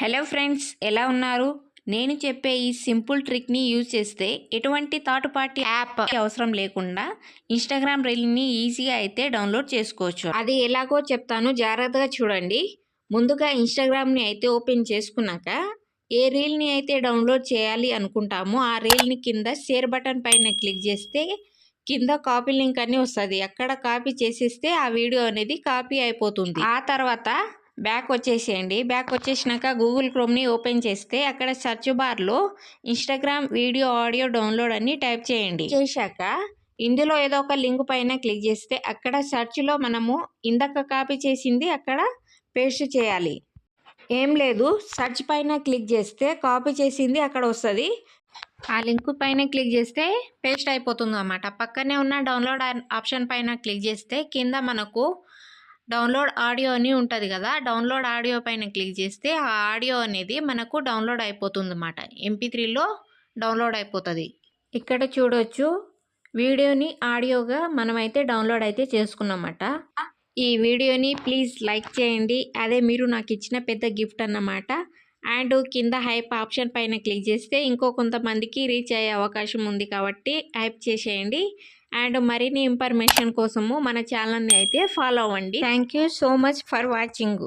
Hello friends ఎలా ఉన్నారు? నేను చెప్పే ఈ సింపుల్ ట్రిక్ని యూజ్ చేస్తే ఎటువంటి థర్డ్ పార్టీ యాప్ అవసరం లేకుండా ఇన్స్టాగ్రామ్ రీల్ని ఈజీగా అయితే డౌన్లోడ్ చేసుకోవచ్చు. అది ఎలాగో చెప్తాను జాగ్రత్తగా చూడండి. ముందుగా ఇన్స్టాగ్రామ్ని అయితే ఓపెన్ చేసుకున్నాక ఏ రీల్ని అయితే డౌన్లోడ్ చేయాలి అనుకుంటామో ఆ రీల్ని కింద షేర్ బటన్ పైన క్లిక్ చేస్తే కింద కాపీ లింక్ అని వస్తుంది. అక్కడ కాపీ చేసేస్తే ఆ వీడియో అనేది కాపీ అయిపోతుంది. ఆ తర్వాత బ్యాక్ వచ్చేసేయండి. బ్యాక్ వచ్చేసినాక గూగుల్ క్రోమ్ని ఓపెన్ చేస్తే అక్కడ సెర్చ్ బార్లో ఇన్స్టాగ్రామ్ వీడియో ఆడియో డౌన్లోడ్ అని టైప్ చేయండి. చేశాక ఇందులో ఏదో ఒక లింక్ పైన క్లిక్ చేస్తే అక్కడ సెర్చ్లో మనము ఇందాక కాపీ చేసింది అక్కడ పేస్ట్ చేయాలి. ఏం లేదు. సెర్చ్ పైన క్లిక్ చేస్తే కాపీ చేసింది అక్కడ వస్తుంది. ఆ లింక్ పైన క్లిక్ చేస్తే పేస్ట్ అయిపోతుంది అన్నమాట పక్కనే ఉన్న డౌన్లోడ్ ఆప్షన్ పైన క్లిక్ చేస్తే కింద మనకు డౌన్లోడ్ ఆడియో అని ఉంటుంది కదా డౌన్లోడ్ ఆడియో పైన క్లిక్ చేస్తే ఆ ఆడియో అనేది మనకు డౌన్లోడ్ అయిపోతుంది అన్నమాట ఎంపీ త్రీలో డౌన్లోడ్ అయిపోతుంది. ఇక్కడ చూడొచ్చు వీడియోని ఆడియోగా మనమైతే డౌన్లోడ్ అయితే చేసుకున్నమాట ఈ వీడియోని ప్లీజ్ లైక్ చేయండి. అదే మీరు నాకు ఇచ్చిన పెద్ద గిఫ్ట్ అన్నమాట. అండ్ కింద హైప్ ఆప్షన్ పైన క్లిక్ చేస్తే ఇంకో కొంతమందికి రీచ్ అయ్యే అవకాశం ఉంది కాబట్టి హైప్ చేసేయండి. అండ్ మరిన్ని ఇన్ఫర్మేషన్ కోసము మన ఛానల్ని అయితే ఫాలో అవ్వండి. Thank you so much for watching